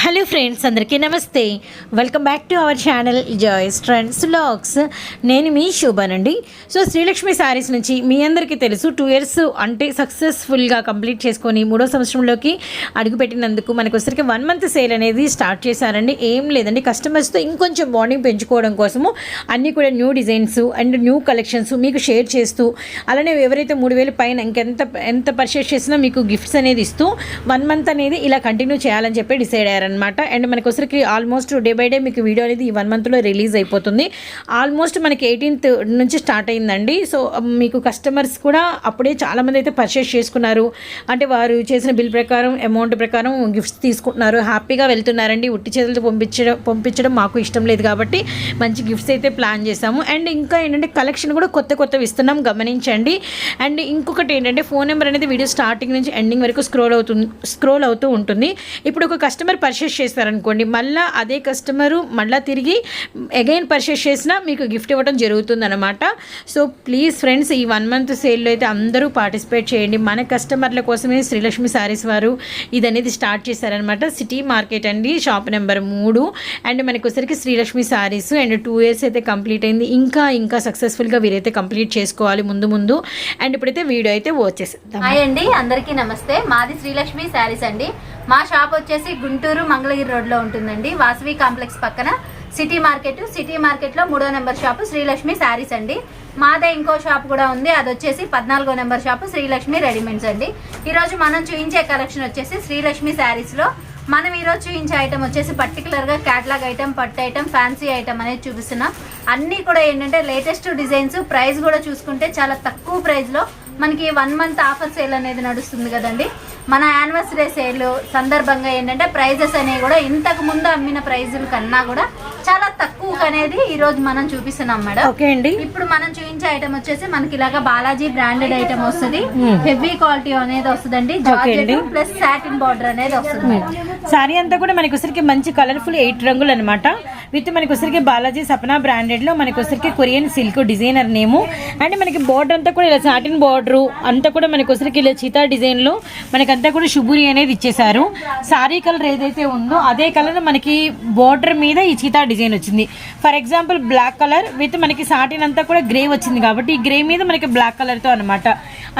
Hello friends అందరికీ నమస్తే. Welcome back to our channel Joys Trends Logs నేను మీ శోభానండి. సో శ్రీలక్ష్మి శారీస్ నుంచి మీ అందరికీ తెలుసు టూ ఇయర్స్ అంటే సక్సెస్ఫుల్గా కంప్లీట్ చేసుకొని మూడో సంవత్సరంలోకి అడుగుపెట్టినందుకు మనకు వచ్చరికి వన్ మంత్ సేల్ అనేది స్టార్ట్ చేశారండి. ఏం లేదండి. కస్టమర్స్తో ఇంకొంచెం బాండింగ్ పెంచుకోవడం కోసము అన్నీ కూడా new designs and new collections మీకు షేర్ చేస్తూ అలానే ఎవరైతే మూడు వేలు పైన ఇంకెంత ఎంత పర్చేస్ చేసినా మీకు గిఫ్ట్స్ అనేది ఇస్తూ వన్ మంత్ అనేది ఇలా కంటిన్యూ చేయాలని చెప్పి డిసైడ్ అయ్యారు అన్నమాట అండ్ మనకి వచ్చరికి ఆల్మోస్ట్ డే బై డే మీకు వీడియో అనేది ఈ వన్ మంత్లో రిలీజ్ అయిపోతుంది. ఆల్మోస్ట్ మనకి ఎయిటీన్త్ నుంచి స్టార్ట్ అయిందండి. సో um, మీకు కస్టమర్స్ కూడా అప్పుడే చాలామంది అయితే పర్చేస్ చేసుకున్నారు. అంటే వారు చేసిన బిల్ ప్రకారం అమౌంట్ ప్రకారం గిఫ్ట్స్ తీసుకుంటున్నారు. హ్యాపీగా వెళ్తున్నారండి. ఉట్టి చేతులతో పంపించడం పంపించడం మాకు ఇష్టం లేదు కాబట్టి మంచి గిఫ్ట్స్ అయితే ప్లాన్ చేసాము అండ్ ఇంకా ఏంటంటే కలెక్షన్ కూడా కొత్త కొత్తవి ఇస్తున్నాం. గమనించండి. అండ్ ఇంకొకటి ఏంటంటే ఫోన్ నెంబర్ అనేది వీడియో స్టార్టింగ్ నుంచి ఎండింగ్ వరకు స్క్రోల్ అవుతుంది స్క్రోల్ అవుతూ ఉంటుంది. ఇప్పుడు ఒక కస్టమర్ పర్చేస్ పర్చేస్ చేస్తారనుకోండి మళ్ళీ అదే కస్టమరు మళ్ళీ తిరిగి అగైన్ పర్చేస్ చేసినా మీకు గిఫ్ట్ ఇవ్వడం జరుగుతుంది అనమాట సో ప్లీజ్ ఫ్రెండ్స్ ఈ వన్ మంత్ సేల్లో అయితే అందరూ పార్టిసిపేట్ చేయండి. మన కస్టమర్ల కోసమే శ్రీలక్ష్మి సారీస్ వారు ఇది అనేది స్టార్ట్ చేశారనమాట సిటీ మార్కెట్ అండి షాప్ నెంబర్ మూడు. అండ్ మనకు వచ్చరికి Srilakshmi saris and two years అయితే కంప్లీట్ అయింది. ఇంకా ఇంకా సక్సెస్ఫుల్గా వీరైతే కంప్లీట్ చేసుకోవాలి ముందు ముందు. అండ్ ఇప్పుడైతే వీడియో అయితే వచ్చేసేద్దాం హాయ్ అండి అందరికీ నమస్తే. మాది శ్రీలక్ష్మి శారీస్ అండి. మా షాప్ వచ్చేసి గుంటూరు మంగళగిరి రోడ్లో ఉంటుందండి. వాసవి కాంప్లెక్స్ పక్కన సిటీ మార్కెట్. సిటీ మార్కెట్లో మూడో నెంబర్ షాపు శ్రీలక్ష్మి శారీస్ అండి. మాదే ఇంకో షాప్ కూడా ఉంది. అది వచ్చేసి పద్నాలుగో నెంబర్ షాపు శ్రీలక్ష్మి రెడీమేడ్స్ అండి. ఈరోజు మనం చూపించే కలెక్షన్ వచ్చేసి శ్రీలక్ష్మి శారీస్లో మనం ఈరోజు చూపించే ఐటమ్ వచ్చేసి పర్టికులర్గా క్యాట్లాగ్ క్యాటలాగ్ ఐటమ్ పట్టు ఐటమ్ ఫ్యాన్సీ ఐటమ్ అనేది చూపిస్తున్నాం. అన్నీ కూడా ఏంటంటే లేటెస్ట్ డిజైన్స్ ప్రైస్ కూడా చూసుకుంటే చాలా తక్కువ ప్రైస్లో మనకి వన్ మంత్ ఆఫర్ సేల్ అనేది నడుస్తుంది కదండి. మన యానివర్సరీ సేల్ సందర్భంగా ఏంటంటే ప్రైజెస్ అనేవి కూడా ఇంతకు ముందు అమ్మిన ప్రైజుల కన్నా కూడా చాలా తక్కువ అనేది ఈ రోజు మనం చూపిస్తున్నాం మేడం. ఓకే అండి. ఇప్పుడు మనం చూపించే ఐటమ్ వచ్చేసి మనకి ఇలాగా బాలాజీ బ్రాండెడ్ ఐటమ్ వస్తుంది. హెవీ క్వాలిటీ అనేది వస్తుందండి. జార్జెట్. ప్లస్ సాటిన్ బార్డర్ అనేది వస్తుంది. సారీ అంతా కూడా మనకి ఉసరికి మంచి కలర్ఫుల్ ఎయిట్ రంగులు అనమాట విత్ మనకి ఉసరికి బాలాజీ సపనా బ్రాండెడ్లో మనకి ఉసరికి Korean silk designer name. And మనకి బోర్డర్ అంతా కూడా ఇలా సాటిన్ బోర్డర్ అంతా కూడా మనకి ఉసరికి ఇలా చీతా డిజైన్లో మనకంతా కూడా శుభురి అనేది ఇచ్చేసారు సారీ కలర్ ఏదైతే ఉందో అదే కలర్ మనకి బోర్డర్ మీద ఈ చీతా డిజైన్ వచ్చింది. For example black colour with మనకి సాటిన్ అంతా కూడా గ్రే వచ్చింది కాబట్టి ఈ గ్రే మీద మనకి బ్లాక్ కలర్తో అనమాట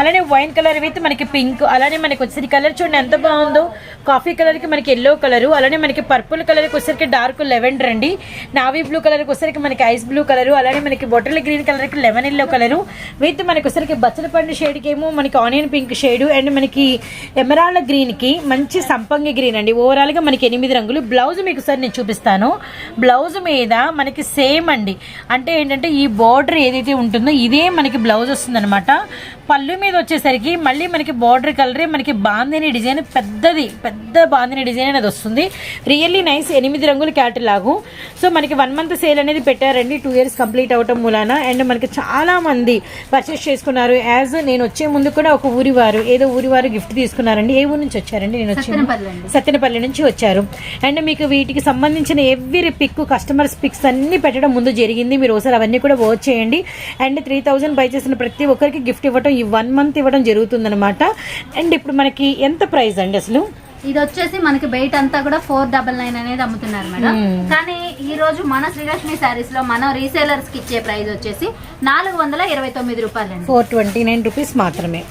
అలానే వైన్ కలర్ విత్ మనకి పింక్ అలానే మనకి వచ్చేసరికి కలర్ చూడండి ఎంత బాగుందో. కాఫీ కలర్కి మనకి ఎల్లో కలర్ అలానే మనకి పర్పుల్ కలర్కి వచ్చేసరికి డార్క్ లెవెండర్ అండి. నావీ బ్లూ కలర్కి మనకి ఐస్ బ్లూ కలర్ అలానే మనకి బొట్టల గ్రీన్ కలర్కి లెమన్ ఎల్లో కలర్. విత్ మనకి వచ్చేసరికి బచ్చల పండు షేడ్కి ఏమో మనకి ఆనియన్ పింక్ షేడ్ అండ్ మనకి ఎమరాల్డ్ గ్రీన్కి మంచి సంపంగి గ్రీన్ అండి. ఓవరాల్గా మనకి ఎనిమిది రంగులు. బ్లౌజ్ మీకు సార్ నేను చూపిస్తాను. బ్లౌజ్ మీద మనకి సేమ్ అండి. అంటే ఏంటంటే ఈ బార్డర్ ఏదైతే ఉంటుందో ఇదే మనకి బ్లౌజ్ వస్తుంది పళ్ళు మీద వచ్చేసరికి మళ్ళీ మనకి బార్డర్ కలరే మనకి బాందిని డిజైన్ పెద్దది పెద్ద బాందిని డిజైన్ అనేది వస్తుంది. రియల్లీ నైస్ ఎనిమిది రంగుల క్యాటలాగు. సో మనకి వన్ మంత్ సేల్ అనేది పెట్టారండి. టూ ఇయర్స్ కంప్లీట్ అవటం మూలాన. అండ్ మనకి చాలా మంది పర్చేస్ చేసుకున్నారు. యాజ్ నేను వచ్చే ముందు కూడా ఒక ఊరి వారు ఏదో ఊరి వారు గిఫ్ట్ తీసుకున్నారండి. ఏ ఊరు నుంచి వచ్చారండి? నేను వచ్చి. సత్యనపల్లి నుంచి వచ్చారు. అండ్ మీకు వీటికి సంబంధించిన ఎవ్రీ పిక్ కస్టమర్స్ పిక్స్ అన్ని పెట్టడం ముందు జరిగింది. మీరు ఒకసారి అవన్నీ కూడా వాచ్ చేయండి. అండ్ త్రీ థౌజండ్ బై చేసిన ప్రతి ఒక్కరికి గిఫ్ట్ ఇవ్వడం ఈ వన్ మంత్ ఇవ్వడం జరుగుతుందన్నమాట. అండ్ ఇప్పుడు మనకి ఎంత ప్రైస్ అండి అసలు? ఇది వచ్చేసి మనకి బయట అంతా కూడా ఫోర్ డబల్ నైన్ అనేది అమ్ముతున్నారు మేడం. కానీ ఈ రోజు మన శ్రీలక్ష్మి శారీస్లో మనం రీసేలర్స్కి ఇచ్చే ప్రైస్ వచ్చేసి నాలుగు వందల ఇరవై తొమ్మిది రూపాయలండి. ఫోర్ ట్వంటీ నైన్ రూపీస్ మాత్రమే.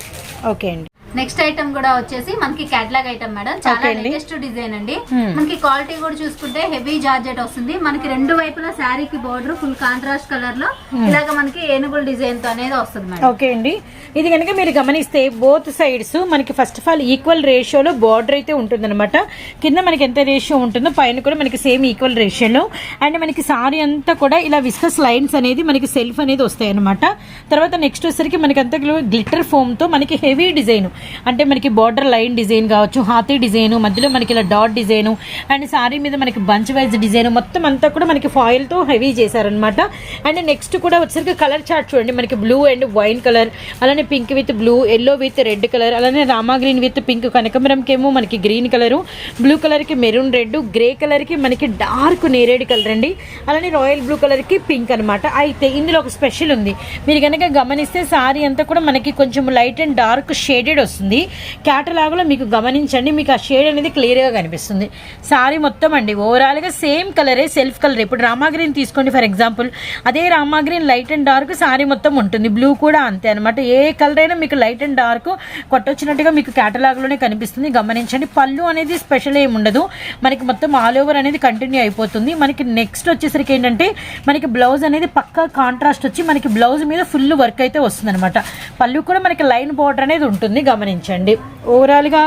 ఓకే అండి. నెక్స్ట్ ఐటమ్ కూడా వచ్చేసి మనకి క్యాట్లాగ్ ఐటమ్ మేడం చాలా. లేటెస్ట్ డిజైన్ అండి. Hmm. మనకి క్వాలిటీ కూడా చూసుకుంటే హెవీ జార్జెట్ వస్తుంది. మనకి రెండు వైపులా శారీకి బోర్డర్ ఫుల్ కాంట్రాస్ట్ కలర్లో ఇలాగ మనకి ఏనుగుల డిజైన్తో అనేది వస్తుంది మేడం ఓకే అండి. ఇది కనుక మీరు గమనిస్తే బోత్ సైడ్స్ మనకి ఫస్ట్ ఆఫ్ ఆల్ ఈక్వల్ రేషియోలో బార్డర్ అయితే ఉంటుందన్నమాట. కింద మనకి ఎంత రేషియో ఉంటుందో పైన కూడా మనకి సేమ్ ఈక్వల్ రేషియోలో అండ్ మనకి సారీ అంతా కూడా ఇలా విస్కస్ లైన్స్ అనేది మనకి సెల్ఫ్ అనేది వస్తాయి అనమాట తర్వాత నెక్స్ట్ వచ్చేసరికి మనకి అంతా గ్లిటర్ ఫోమ్తో మనకి హెవీ డిజైన్ అంటే మనకి బార్డర్ లైన్ డిజైన్ కావచ్చు హాతీ డిజైన్ మధ్యలో మనకి ఇలా డాట్ డిజైను అండ్ సారీ మీద మనకి బంచ్ వైజ్ డిజైన్ మొత్తం అంతా కూడా మనకి ఫాయిల్తో హెవీ చేశారనమాట అండ్ నెక్స్ట్ కూడా వచ్చేసరికి కలర్ చార్ట్ చూడండి. మనకి బ్లూ అండ్ వైన్ కలర్ అలానే pink with blue yellow with red colour అలానే రామా గ్రీన్ విత్ పింక్ కనకమరంకేమో మనకి గ్రీన్ కలరు బ్లూ కలర్కి మెరూన్ రెడ్ గ్రే కలర్కి మనకి డార్క్ నేరేడ్ కలర్ అండి. అలానే రాయల్ బ్లూ కలర్కి పింక్ అనమాట అయితే ఇందులో ఒక స్పెషల్ ఉంది. మీరు కనుక గమనిస్తే సారీ అంతా కూడా మనకి కొంచెం లైట్ అండ్ డార్క్ షేడెడ్ వస్తుంది. వస్తుంది క్యాటలాగ్లో మీకు గమనించండి మీకు ఆ షేడ్ అనేది క్లియర్గా కనిపిస్తుంది. సారీ మొత్తం అండి ఓవరాల్గా సేమ్ కలరే సెల్ఫ్ కలర్. ఇప్పుడు రామా గ్రీన్ తీసుకోండి ఫర్ ఎగ్జాంపుల్. అదే Rama green light and dark sari మొత్తం ఉంటుంది. బ్లూ కూడా అంతే అనమాట ఏ కలర్ అయినా మీకు లైట్ అండ్ డార్క్ కొట్టొచ్చినట్టుగా మీకు క్యాటలాగ్లోనే కనిపిస్తుంది. గమనించండి పళ్ళు అనేది స్పెషల్ ఏమి ఉండదు. మనకి మొత్తం ఆల్ ఓవర్ అనేది కంటిన్యూ అయిపోతుంది. మనకి నెక్స్ట్ వచ్చేసరికి ఏంటంటే మనకి బ్లౌజ్ అనేది పక్కా కాంట్రాస్ట్ వచ్చి మనకి బ్లౌజ్ మీద ఫుల్ వర్క్ అయితే వస్తుంది అనమాట పళ్ళు కూడా మనకి లైన్ బార్డర్ అనేది ఉంటుంది. గమనించండి. ఓవరాల్గా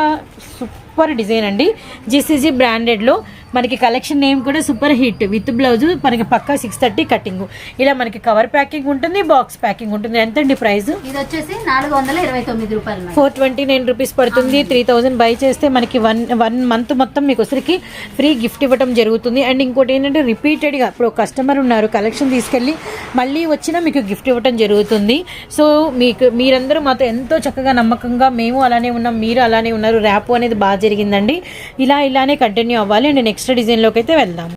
సూపర్ డిజైన్ అండి. జీసీజీ బ్రాండెడ్లో మనకి కలెక్షన్ నేమ్ కూడా సూపర్ హిట్ విత్ బ్లౌజ్ మనకి పక్కా సిక్స్ థర్టీ కటింగ్ ఇలా మనకి కవర్ ప్యాకింగ్ ఉంటుంది బాక్స్ ప్యాకింగ్ ఉంటుంది. ఎంతండి ప్రైస్ ఇది వచ్చేసి నాలుగు వందల ఇరవై తొమ్మిది రూపాయలు ఫోర్ ట్వంటీ నైన్ రూపీస్ పడుతుంది. త్రీ థౌజండ్ బై చేస్తే మనకి వన్ వన్ మంత్ మొత్తం మీకు వచ్చరికి ఫ్రీ గిఫ్ట్ ఇవ్వడం జరుగుతుంది. అండ్ ఇంకోటి ఏంటంటే రిపీటెడ్గా ఇప్పుడు కస్టమర్ ఉన్నారు కలెక్షన్ తీసుకెళ్ళి మళ్ళీ వచ్చినా మీకు గిఫ్ట్ ఇవ్వడం జరుగుతుంది. సో మీకు మీరందరూ మాతో ఎంతో చక్కగా నమ్మకంగా మేము అలానే ఉన్నాం మీరు అలానే ఉన్నారు ర్యాప్ అనేది బాగా జరిగిందండి. ఇలా ఇలానే కంటిన్యూ అవ్వాలి. అండ్ నెక్స్ట్ డిజైన్లోకి అయితే వెళ్దాం.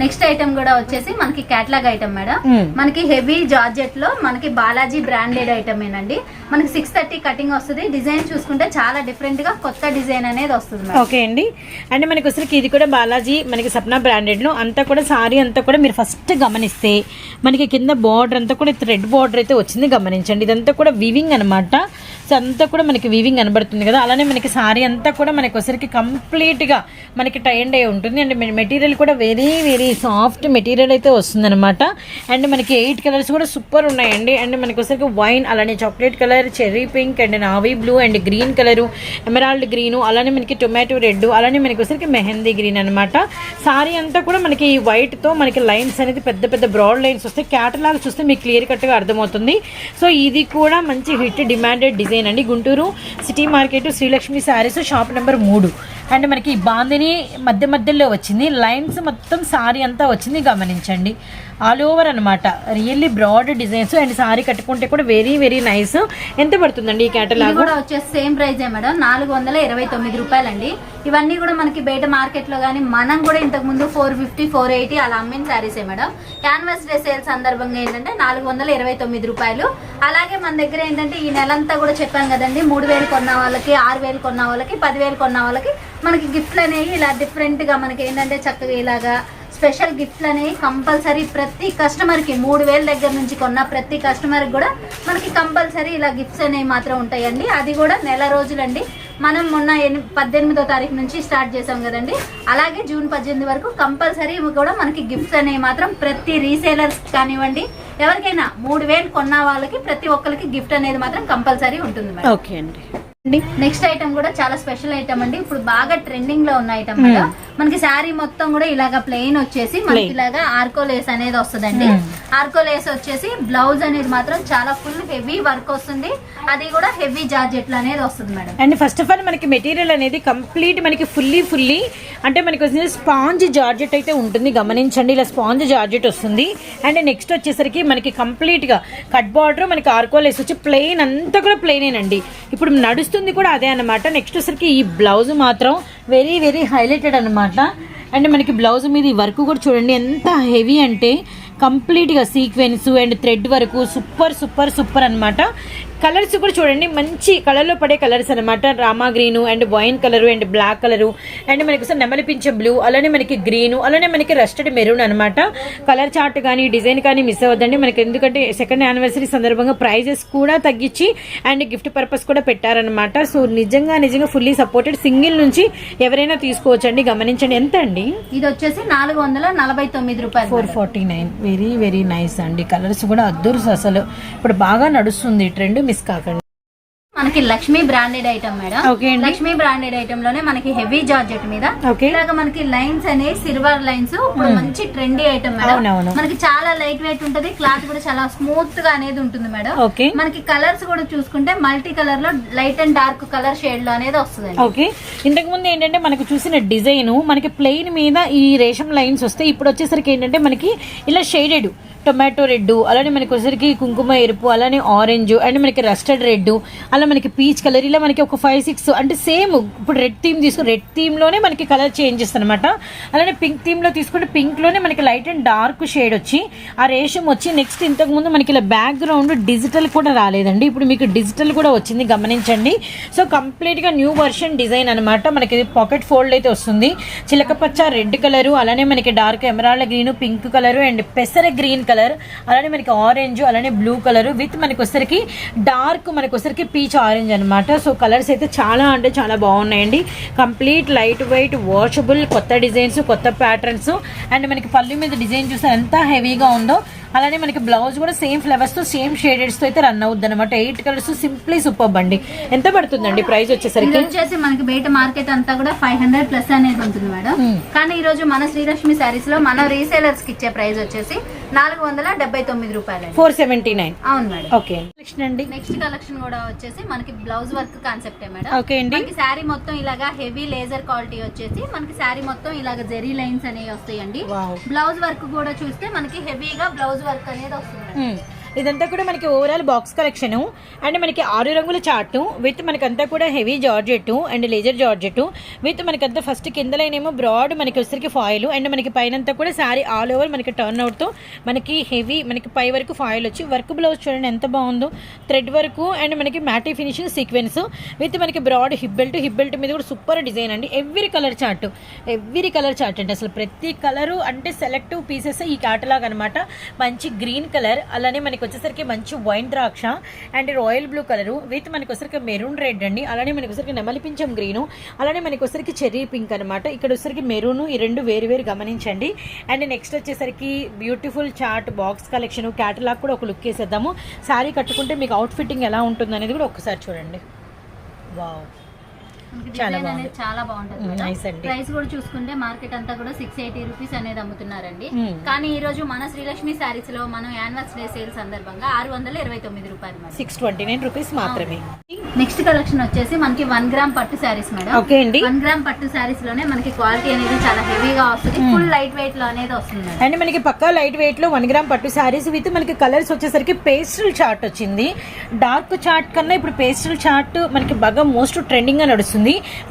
నెక్స్ట్ ఐటమ్ కూడా వచ్చేసి మనకి క్యాట్లాగ్ ఐటమ్ మేడం. మ్మ్. మనకి హెవీ జార్జెట్లో మనకి బాలాజీ బ్రాండెడ్ ఐటమ్ ఏనండి. మనకి సిక్స్ థర్టీ కటింగ్ వస్తుంది. డిజైన్ చూసుకుంటే చాలా డిఫరెంట్గా కొత్త డిజైన్ అనేది వస్తుంది ఓకే అండి. అండ్ మనకి వచ్చరికి ఇది కూడా బాలాజీ మనకి సప్నా బ్రాండెడ్లో అంతా కూడా సారీ అంతా కూడా మీరు ఫస్ట్ గమనిస్తే మనకి కింద బార్డర్ అంతా కూడా థ్రెడ్ బార్డర్ అయితే వచ్చింది గమనించండి. ఇదంతా కూడా వివింగ్ అనమాట సో అంతా కూడా మనకి వీవింగ్ కనబడుతుంది కదా. అలానే మనకి సారీ అంతా కూడా మనకి ఒకసారికి కంప్లీట్గా మనకి టైండ్ అయి ఉంటుంది. అండ్ మెటీరియల్ కూడా వెరీ వెరీ సాఫ్ట్ మెటీరియల్ అయితే వస్తుందన్నమాట. అండ్ మనకి ఎయిట్ కలర్స్ కూడా సూపర్ ఉన్నాయండి. అండ్ మనకి ఒకసారికి వైన్ అలానే chocolate colour cherry pink and navy blue and green colour emerald green అలానే మనకి టొమాటో రెడ్ అలానే మనకి ఒకసారికి మెహందీ గ్రీన్ అనమాట సారీ అంతా కూడా మనకి ఈ వైట్తో మనకి లైన్స్ అనేది పెద్ద పెద్ద బ్రాడ్ లైన్స్ వస్తాయి. క్యాటలాగ్ చూస్తే మీకు క్లియర్ కట్గా అర్థమవుతుంది. సో ఇది కూడా మంచి హిట్ డిమాండెడ్ డిజైన్ అండి Guntur city market Srilakshmi saris shop number మూడు. అండ్ మనకి బాందిని మధ్య మధ్యలో వచ్చింది. లైన్స్ మొత్తం సారీ అంతా వచ్చింది గమనించండి. ఆల్ ఓవర్ అనమాట really broad designs and sari కట్టుకుంటే కూడా వెరీ వెరీ నైస్ ఎంత పడుతుందండి ఈ క్యాటలాగ్ కూడా వచ్చేసి సేమ్ ప్రైస్ మేడం నాలుగు వందల ఇరవై తొమ్మిది రూపాయలండి. ఇవన్నీ కూడా మనకి బయట మార్కెట్లో కానీ మనం కూడా ఇంతకు ముందు ఫోర్ ఫిఫ్టీ ఫోర్ ఎయిటీ అలా అమ్మిన శారీసే మేడం క్యాన్వాస్ డే సేల్ సందర్భంగా ఏంటంటే నాలుగు వందల ఇరవై తొమ్మిది రూపాయలు. అలాగే మన దగ్గర ఏంటంటే ఈ నెలంతా కూడా చెప్పాం కదండి మూడు వేలు కొన్న వాళ్ళకి ఆరు వేలు కొన్న వాళ్ళకి పదివేలు కొన్న వాళ్ళకి మనకి గిఫ్ట్లు అనేవి ఇలా డిఫరెంట్గా మనకి ఏంటంటే చక్కగా ఇలాగా స్పెషల్ గిఫ్ట్లు అనేవి కంపల్సరీ ప్రతి కస్టమర్కి మూడు వేల దగ్గర నుంచి కొన్న ప్రతి కస్టమర్ కూడా మనకి కంపల్సరీ ఇలా గిఫ్ట్స్ అనేవి మాత్రం ఉంటాయండి. అది కూడా నెల రోజులండి. మనం మొన్న ఎని- పద్దెనిమిదో తారీఖు నుంచి స్టార్ట్ చేసాం కదండి. అలాగే జూన్ పద్దెనిమిది వరకు కంపల్సరీ కూడా మనకి గిఫ్ట్స్ అనేవి మాత్రం ప్రతి రీసేలర్స్ కానివ్వండి ఎవరికైనా మూడు వేలు కొన్న వాళ్ళకి ప్రతి ఒక్కరికి గిఫ్ట్ అనేది మాత్రం కంపల్సరీ ఉంటుంది ఓకే అండి. నెక్స్ట్ ఐటమ్ కూడా చాలా స్పెషల్ ఐటమ్ అండి. ఇప్పుడు బాగా ట్రెండింగ్లో ఉన్న ఐటమ్ మనకి శారీ మొత్తం కూడా ఇలాగా ప్లెయిన్ వచ్చేసి మనకి. ఇలాగా ఆర్కో లేస్ అనేది వస్తుందండి. Hmm. ఆర్కో లేస్ వచ్చేసి బ్లౌజ్ అనేది మాత్రం చాలా ఫుల్ హెవీ వర్క్ వస్తుంది. అది కూడా హెవీ జార్జెట్ అనేది వస్తుంది madam. And first of all మనకి మెటీరియల్ అనేది కంప్లీట్ మనకి ఫుల్లీ ఫుల్లీ అంటే మనకి వచ్చిన స్పాంజ్ జార్జెట్ అయితే ఉంటుంది గమనించండి. ఇలా స్పాంజ్ జార్జెట్ వస్తుంది. అండ్ నెక్స్ట్ వచ్చేసరికి మనకి కంప్లీట్గా కట్ బార్డర్ మనకి ఆర్కోలేస్ వచ్చి ప్లెయిన్ అంతా కూడా ప్లెయినేనండి ఇప్పుడు నడుస్తుంది కూడా అదే అనమాట నెక్స్ట్ వచ్చేసరికి ఈ బ్లౌజ్ మాత్రం వెరీ వెరీ హైలైటెడ్ అనమాట అండ్ మనకి బ్లౌజ్ మీద ఈ వర్క్ కూడా చూడండి ఎంత హెవీ అంటే కంప్లీట్గా సీక్వెన్స్ అండ్ థ్రెడ్ వరకు సూపర్ సూపర్ సూపర్ అన్నమాట. కలర్స్ కూడా చూడండి. మంచి కలర్లో పడే కలర్స్ అనమాట Rama green and wine colour and black colour. And మనకి ఒకసారి నెమలి పింఛం బ్లూ అలానే మనకి గ్రీను అలానే మనకి రస్టెడ్ మెరూన్ అనమాట కలర్ చార్ట్ కానీ డిజైన్ కానీ మిస్ అవ్వద్దండి. మనకి ఎందుకంటే సెకండ్ యానివర్సరీ సందర్భంగా ప్రైజెస్ కూడా తగ్గించి అండ్ గిఫ్ట్ పర్పస్ కూడా పెట్టారనమాట సో నిజంగా నిజంగా ఫుల్లీ సపోర్టెడ్ సింగిల్ నుంచి ఎవరైనా తీసుకోవచ్చండి. గమనించండి. ఎంత అండి? ఇది వచ్చేసి నాలుగు వందల నలభై తొమ్మిది రూపాయలు four. Forty nine. Very very nice అండి. కలర్స్ కూడా అద్దరు అసలు. ఇప్పుడు బాగా నడుస్తుంది. ట్రెండ్ మిస్ కాకండి. మనకి Lakshmi branded item madam. Lakshmi branded ఐటమ్లోనే మనకి హెవీ జార్జెట్ మీద. ఇలాగ మనకి లైన్స్ అనేవి సిల్వర్ లైన్స్. ఇప్పుడు మంచి ట్రెండీ ఐటమ్. మేడం. మనకి చాలా లైట్ వెయిట్ ఉంటది. క్లాత్ కూడా చాలా స్మూత్గా అనేది ఉంటుంది మేడం. ఓకే. మనకి కలర్స్ కూడా చూసుకుంటే మల్టీ కలర్లో లైట్ అండ్ డార్క్ కలర్ షేడ్లో అనేది వస్తుంది ఓకే. ఇంతకు ముందు ఏంటంటే మనకు చూసిన డిజైన్ మనకి ప్లెయిన్ మీద ఈ రేషం లైన్స్ వస్తాయి ఇప్పుడు వచ్చేసరికి ఏంటంటే మనకి ఇలా షేడెడ్ టొమాటో రెడ్ అలానే మనకి వచ్చరికి కుంకుమ ఎరుపు అలానే ఆరెంజ్ అండ్ మనకి రస్టర్డ్ రెడ్ అలా మనకి పీచ్ కలర్ ఇలా మనకి ఒక ఫైవ్ సిక్స్ అంటే సేమ్ ఇప్పుడు రెడ్ థీమ్ తీసుకుని రెడ్ థీమ్లోనే మనకి కలర్ చేంజెస్ అనమాట అలానే పింక్ థీమ్లో తీసుకుంటే పింక్లోనే మనకి లైట్ అండ్ డార్క్ షేడ్ వచ్చి ఆ రేషం వచ్చి నెక్స్ట్ ఇంతకు ముందు మనకి ఇలా బ్యాక్గ్రౌండ్ డిజిటల్ కూడా రాలేదండి. ఇప్పుడు మీకు డిజిటల్ కూడా వచ్చింది గమనించండి. సో కంప్లీట్గా న్యూ వర్షన్ డిజైన్ అనమాట మనకి పాకెట్ ఫోల్డ్ అయితే వస్తుంది. చిలకపచ్చ రెడ్ కలరు అలానే మనకి dark emerald green pink colour and పెసర గ్రీన్ కలర్ అలానే మనకి ఆరెంజ్ అలానే బ్లూ కలర్ విత్ మనకి వచ్చరికి డార్క్ మనకి వచ్చరికి పీచ్ ఆరెంజ్ అనమాట సో కలర్స్ అయితే చాలా అంటే చాలా బాగున్నాయండి. కంప్లీట్ లైట్ వెయిట్ వాషబుల్ కొత్త డిజైన్స్ కొత్త ప్యాటర్న్స్ అండ్ మనకి పళ్ళు మీద డిజైన్ చూస్తే ఎంత హెవీగా ఉందో అలానే మనకి బ్లౌజ్ కూడా సేమ్ ఫ్లవర్స్తో సేమ్ షేడెడ్స్తో అయితే రన్ అవుద్ది అనమాట ఎయిట్ కలర్స్ సింప్లీ సూపర్ అండి ఎంత పడుతుందండి ప్రైస్ వచ్చేసరికి? వచ్చేసి మనకి బయట మార్కెట్ అంతా కూడా ఫైవ్ హండ్రెడ్ ప్లస్ అనేది ఉంటుంది మేడం. Hmm. కానీ ఈ రోజు మన శ్రీలక్ష్మి శారీస్లో మన రీసేలర్స్కి ఇచ్చే ప్రైస్ వచ్చేసి నాలుగు వందల డెబ్బై తొమ్మిది రూపాయలు ఫోర్ సెవెంటీ నైన్ అవును మేడం. ఓకే నెక్స్ట్ అండి. నెక్స్ట్ కలెక్షన్ కూడా వచ్చేసి మనకి బ్లౌజ్ వర్క్ కాన్సెప్టే మేడం. ఓకే అండి. మనకి శారీ మొత్తం ఇలాగా హెవీ లేజర్ క్వాలిటీ వచ్చేసి మనకి శారీ మొత్తం ఇలాగ జెరీ లైన్స్ అనేవి వస్తాయండి. బ్లౌజ్ వర్క్ కూడా చూస్తే మనకి హెవీగా బ్లౌజ్ రోజు వర్క్ అనేది వస్తుంది ఇదంతా కూడా మనకి ఓవరాల్ బాక్స్ కలెక్షన్ అండ్ మనకి ఆరు రంగుల చార్ట్ విత్ మనకంతా కూడా heavy georgette and laser georgette with మనకంతా ఫస్ట్ కింద లైన్ ఏమో బ్రాడ్ మనకి వచ్చరికి ఫాయిల్ అండ్ మనకి పైనంతా కూడా శారీ ఆల్ ఓవర్ మనకి టర్న్ అవుట్తో మనకి హెవీ మనకి పై వరకు ఫాయిల్ వచ్చి వర్క్ బ్లౌజ్ చూడండి ఎంత బాగుందో. థ్రెడ్ వర్క్ అండ్ మనకి మ్యాటీ ఫినిషింగ్ సీక్వెన్స్ విత్ మనకి broad hip belt hip belt మీద కూడా సూపర్ డిజైన్ అండి. Every colour chart every colour chart అండి. అసలు ప్రతి కలరు అంటే సెలెక్టివ్ పీసెస్ ఈ లాగా అనమాట మంచి గ్రీన్ కలర్ అలానే మనకి వచ్చేసరికి మంచి వైన్ ద్రాక్ష and royal blue colour with మనకి వచ్చరికి మెరూన్ రెడ్ అండి. అలానే మనకి వచ్చరికి నెమలిపించం గ్రీను అలానే మనకి వచ్చరికి చెర్రీ పింక్ అనమాట ఇక్కడ వచ్చరికి మెరూన్ ఈ రెండు వేరు వేరు గమనించండి. అండ్ నెక్స్ట్ వచ్చేసరికి beautiful chart box collection catalogue కూడా ఒక లుక్ వేసేద్దాము శారీ కట్టుకుంటే మీకు అవుట్ ఫిట్టింగ్ ఎలా ఉంటుంది అనేది కూడా ఒకసారి చూడండి. వావ్. చాలా బాగుంది. బాగుంటుంది. ప్రైస్ కూడా చూసుకుంటే మార్కెట్ అంతా కూడా సిక్స్ ఎయిటీ రూపీస్ అనేది అమ్ముతున్నారండి. కానీ ఈ రోజు మన శ్రీలక్ష్మి శారీస్లో మనం యానివర్స్ డే సేల్ సందర్భంగా ఆరు వందల ఇరవై తొమ్మిది రూపాయలు సిక్స్ ట్వంటీ నైన్ రూపీస్ మాత్రమే. నెక్స్ట్ కలెక్షన్ వచ్చేసి మనకి వన్ గ్రామ్ పట్టు శారీస్ మేడం. ఓకే అండి. వన్ గ్రామ్ పట్టు శారీస్లోనే మనకి క్వాలిటీ అనేది చాలా హెవీగా వస్తుంది. ఫుల్ లైట్ వెయిట్లో అనేది వస్తుంది అండ్ మనకి పక్కా లైట్ వెయిట్లో వన్ గ్రామ్ పట్టు శారీస్ విత్ మనకి కలర్స్ వచ్చేసరికి పేస్టల్ చార్ట్ వచ్చింది. డార్క్ చార్ట్ కన్నా ఇప్పుడు పేస్టల్ చార్ట్ మనకి బాగా మోస్ట్ ట్రెండింగ్గా నడుస్తుంది.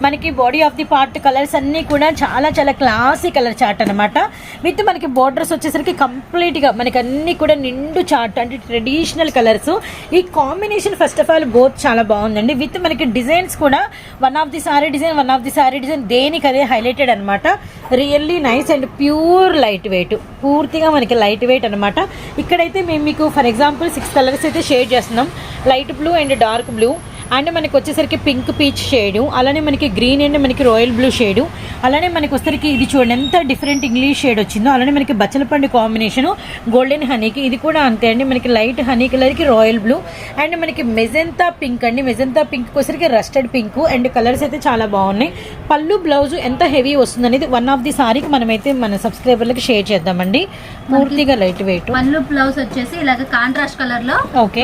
మనకి body of the part colours అన్ని కూడా చాలా చాలా క్లాసీ కలర్ చార్ట్ అనమాట విత్ మనకి బోర్డర్స్ వచ్చేసరికి కంప్లీట్గా మనకి అన్ని కూడా నిండు చార్ట్ అంటే ట్రెడిషనల్ కలర్స్ ఈ combination first of all both చాలా బాగుందండి. విత్ మనకి డిజైన్స్ కూడా one of the sari design one of the sari design దేనికి అదే హైలైటెడ్ అనమాట really nice and pure light weight పూర్తిగా మనకి లైట్ వెయిట్ అనమాట ఇక్కడైతే మేము మీకు ఫర్ ఎగ్జాంపుల్ సిక్స్ కలర్స్ అయితే షేర్ చేస్తున్నాం. Light blue and dark blue and మనకి వచ్చేసరికి పింక్ పీచ్ షేడు అలానే మనకి గ్రీన్ అండ్ మనకి రాయల్ బ్లూ షేడు అలానే మనకి వచ్చేసరికి ఇది చూడండి ఎంత డిఫరెంట్ ఇంగ్లీష్ షేడ్ వచ్చిందో. అలానే మనకి బచ్చలపండు కాంబినేషన్ గోల్డెన్ హనీకి ఇది కూడా అంతే అండి. మనకి లైట్ హనీ కలర్కి రాయల్ బ్లూ అండ్ మనకి మెజెంతా పింక్ అండి. మెజెంతా పింక్ వచ్చేసరికి రస్టెడ్ పింక్ అండ్ కలర్స్ అయితే చాలా బాగున్నాయి. పళ్ళు బ్లౌజ్ ఎంత హెవీ వస్తుంది అనేది వన్ ఆఫ్ ది సారీకి మనమైతే మన సబ్స్క్రైబర్లకి షేర్ చేద్దామండి. పూర్తిగా లైట్ వెయిట్ పళ్ళు బ్లౌజ్ వచ్చేసి ఇలాగ కాంట్రాస్ట్ కలర్లో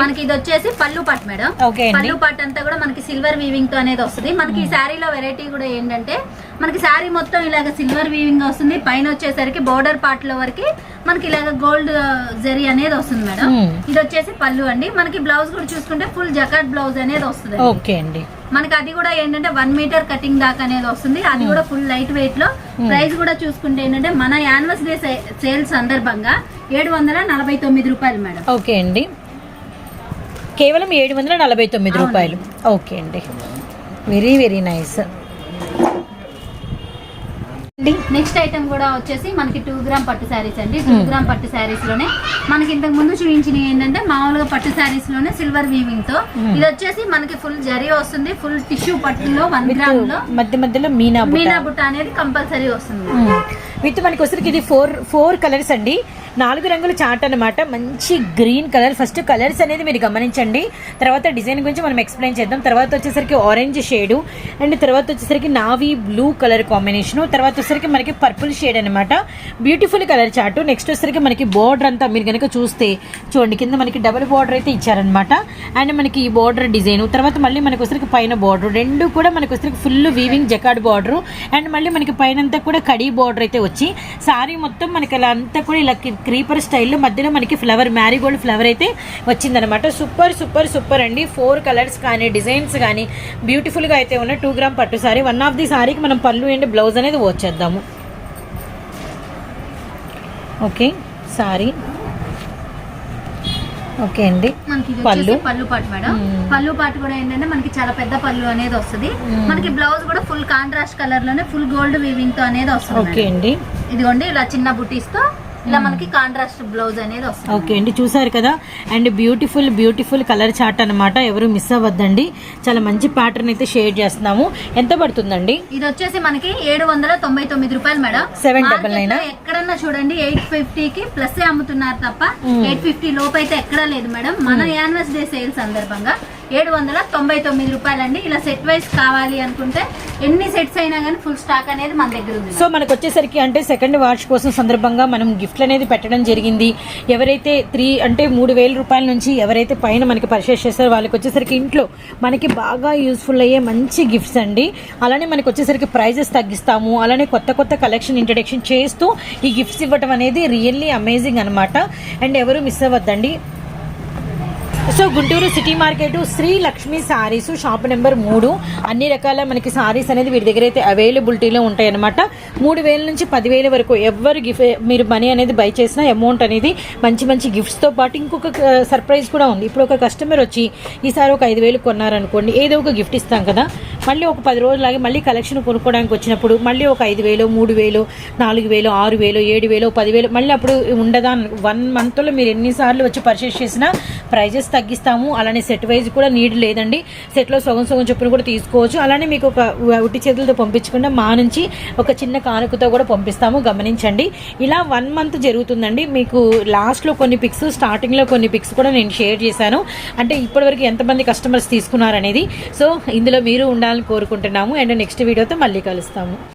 మనకి ఇది వచ్చేసి పళ్ళు పట్ మేడం. ఓకే పళ్ళు పట్టు అంతా కూడా మనకి సిల్వర్ వీవింగ్తో అనేది వస్తుంది. మనకి ఈ శారీలో వెరైటీ కూడా ఏంటంటే మనకి శారీ మొత్తం ఇలాగ సిల్వర్ వీవింగ్ వస్తుంది. పైన వచ్చేసరికి బోర్డర్ పార్ట్లో వరకు మనకి ఇలాగ గోల్డ్ జరీ అనేది వస్తుంది మేడం. Hmm. ఇది వచ్చేసి పళ్ళు అండి. మనకి బ్లౌజ్ కూడా చూసుకుంటే ఫుల్ జకాట్ బ్లౌజ్ అనేది వస్తుంది. ఓకే అండి. మనకి అది కూడా ఏంటంటే వన్ మీటర్ కటింగ్ దాకా అనేది వస్తుంది. అది కూడా ఫుల్ లైట్ వెయిట్లో. ప్రైస్ కూడా చూసుకుంటే ఏంటంటే మన యానివర్స్ డే సేల్ సందర్భంగా ఏడు వందల నలభై తొమ్మిది రూపాయలు మేడం. ఓకే అండి. కేవలం ఏడు వందల నలభై తొమ్మిది రూపాయలు. ఓకే అండి. Very very nice. Next item కూడా వచ్చేసి మనకి టూ గ్రామ్ పట్టు శారీస్ అండి. టూ గ్రామ్ పట్టు శారీస్లోనే మనకి ఇంతకు ముందు చూపించినవి ఏంటంటే మామూలుగా పట్టు శారీస్లోనే సిల్వర్ వీవింగ్తో. ఇది వచ్చేసి మనకి ఫుల్ జరీ వస్తుంది. ఫుల్ టిష్యూ పట్టులో వన్ గ్రామ్లో. మధ్య మధ్యలో మీనా. మీనా బుట్ట అనేది కంపల్సరీ వస్తుంది. మ్మ్. విత్ మనకి వచ్చరికి ఇది ఫోర్ ఫోర్ కలర్స్ అండి. నాలుగు రంగుల చాట్ అనమాట మంచి గ్రీన్ కలర్ ఫస్ట్ కలర్స్ అనేది మీరు గమనించండి. తర్వాత డిజైన్ గురించి మనం ఎక్స్ప్లెయిన్ చేద్దాం. తర్వాత వచ్చేసరికి ఆరెంజ్ షేడు అండ్ తర్వాత వచ్చేసరికి నావీ బ్లూ కలర్ కాంబినేషన్ తర్వాత వచ్చేసరికి మనకి పర్పుల్ షేడ్ అనమాట బ్యూటిఫుల్ కలర్ చార్ట్ నెక్స్ట్ వచ్చేసరికి మనకి బోర్డర్ అంతా మీరు కనుక చూస్తే చూడండి కింద మనకి డబుల్ బార్డర్ అయితే ఇచ్చారనమాట అండ్ మనకి ఈ బార్డర్ డిజైన్ తర్వాత మళ్ళీ మనకు వచ్చరికి పైన బార్డర్ రెండు కూడా మనకు వచ్చరికి full weaving jacquard border and మళ్ళీ మనకి పైన అంతా కూడా కడీ బార్డర్ అయితే వచ్చి సారీ మొత్తం మనకి అలా అంతా కూడా ఇలా క్రీపర్ స్టైల్లో మధ్యలో మనకి ఫ్లవర్ మ్యారీగోల్డ్ ఫ్లవర్ అయితే వచ్చిందనమాట సూపర్ సూపర్ సూపర్ అండి. ఫోర్ కలర్స్ కానీ డిజైన్స్ కానీ బ్యూటిఫుల్గా అయితే ఉన్న టూ గ్రామ్ పట్టు సారీ వన్ ఆఫ్ ది సారీకి మనం పళ్ళు అండ్ బ్లౌజ్ అనేది వచ్చేద్దాము ఓకే సారీ ఓకే అండి. పళ్ళు. పళ్ళు పాటు మేడం. మ్మ్. పళ్ళు పాటు కూడా ఏంటంటే మనకి చాలా పెద్ద పళ్ళు అనేది వస్తుంది. మ్మ్. మనకి బ్లౌజ్ కూడా ఫుల్ కాంట్రాస్ట్ కలర్లోనే ఫుల్ గోల్డ్ వీవింగ్తో అనేది వస్తుంది ఓకే. అండి. ఇదిగోండి ఇలా చిన్న బుటీస్తో ఇలా మనకి కాంట్రాస్ట్ బ్లౌజ్ అనేది వస్తుంది. ఓకే అండి చూసారు కదా? And beautiful beautiful colour chart అనమాట ఎవరు మిస్ అవ్వద్దండి. చాలా మంచి ప్యాటర్న్ అయితే షేర్ చేస్తున్నాము. ఎంత పడుతుందండి? ఇది వచ్చేసి మనకి ఏడు వందల తొంభై తొమ్మిది రూపాయలు మేడం. 799 మార్కెట్లో ఎక్కడన్నా చూడండి ఎయిట్ ఫిఫ్టీ కి ప్లస్ అమ్ముతున్నారు తప్ప మ్మ్. ఎయిట్ ఫిఫ్టీ లోపు అయితే ఎక్కడా లేదు మేడం. మన యానివర్స్ డే సేల్ సందర్భంగా ఏడు వందల తొంభై తొమ్మిది రూపాయలండి. ఇలా సెట్ వైస్ కావాలి అనుకుంటే ఎన్ని సెట్స్ అయినా కానీ ఫుల్ స్టాక్ అనేది మన దగ్గర ఉంది సో మనకు వచ్చేసరికి అంటే సెకండ్ వాష్ కోసం సందర్భంగా మనం గిఫ్ట్లు అనేది పెట్టడం జరిగింది. ఎవరైతే త్రీ అంటే మూడు వేల రూపాయల నుంచి ఎవరైతే పైన మనకి పర్చేస్ చేస్తారో వాళ్ళకి వచ్చేసరికి ఇంట్లో మనకి బాగా యూస్ఫుల్ అయ్యే మంచి గిఫ్ట్స్ అండి. అలానే మనకి వచ్చేసరికి ప్రైజెస్ తగ్గిస్తాము. అలానే కొత్త కొత్త కలెక్షన్ ఇంట్రడక్షన్ చేస్తూ ఈ గిఫ్ట్స్ ఇవ్వటం అనేది రియల్లీ అమేజింగ్ అనమాట అండ్ ఎవరు miss అవ్వద్దండి. So Guntur city market Shri Lakshmi Sarees shop number మూడు. అన్ని రకాల మనకి సారీస్ అనేది వీరి దగ్గర అయితే అవైలబిలిటీలో ఉంటాయి అనమాట మూడు వేల నుంచి పదివేల వరకు ఎవరు గిఫ్ట్ మీరు మనీ అనేది బై చేసిన అమౌంట్ అనేది మంచి మంచి గిఫ్ట్స్తో పాటు ఇంకొక సర్ప్రైజ్ కూడా ఉంది. ఇప్పుడు ఒక కస్టమర్ వచ్చి ఈసారి ఒక ఐదు వేలు కొన్నారనుకోండి ఏదో ఒక గిఫ్ట్ ఇస్తాం కదా. మళ్ళీ ఒక పది రోజులాగి మళ్ళీ కలెక్షన్ కొనుక్కోవడానికి వచ్చినప్పుడు మళ్ళీ ఒక ఐదు వేలు మూడు వేలు నాలుగు వేలు ఆరు వేలు ఏడు వేలు పదివేలు మళ్ళీ అప్పుడు ఉండదా? వన్ మంత్లో మీరు ఎన్నిసార్లు వచ్చి పర్చేస్ చేసినా ప్రైజెస్ తగ్గిస్తాము. అలానే సెట్ వైజ్ కూడా నీడ్ లేదండి. సెట్లో సగం సగం చొప్పున కూడా తీసుకోవచ్చు. అలానే మీకు ఒక ఉట్టి చేతులతో పంపించకుండా మా నుంచి ఒక చిన్న కానుకతో కూడా పంపిస్తాము. గమనించండి. ఇలా వన్ మంత్ జరుగుతుందండి. మీకు లాస్ట్లో కొన్ని పిక్స్ స్టార్టింగ్లో కొన్ని పిక్స్ కూడా నేను షేర్ చేశాను. అంటే ఇప్పటివరకు ఎంతమంది కస్టమర్స్ తీసుకున్నారనేది. సో ఇందులో మీరు ఉండాలని కోరుకుంటున్నాము. అండ్ నెక్స్ట్ వీడియోతో మళ్ళీ కలుస్తాము.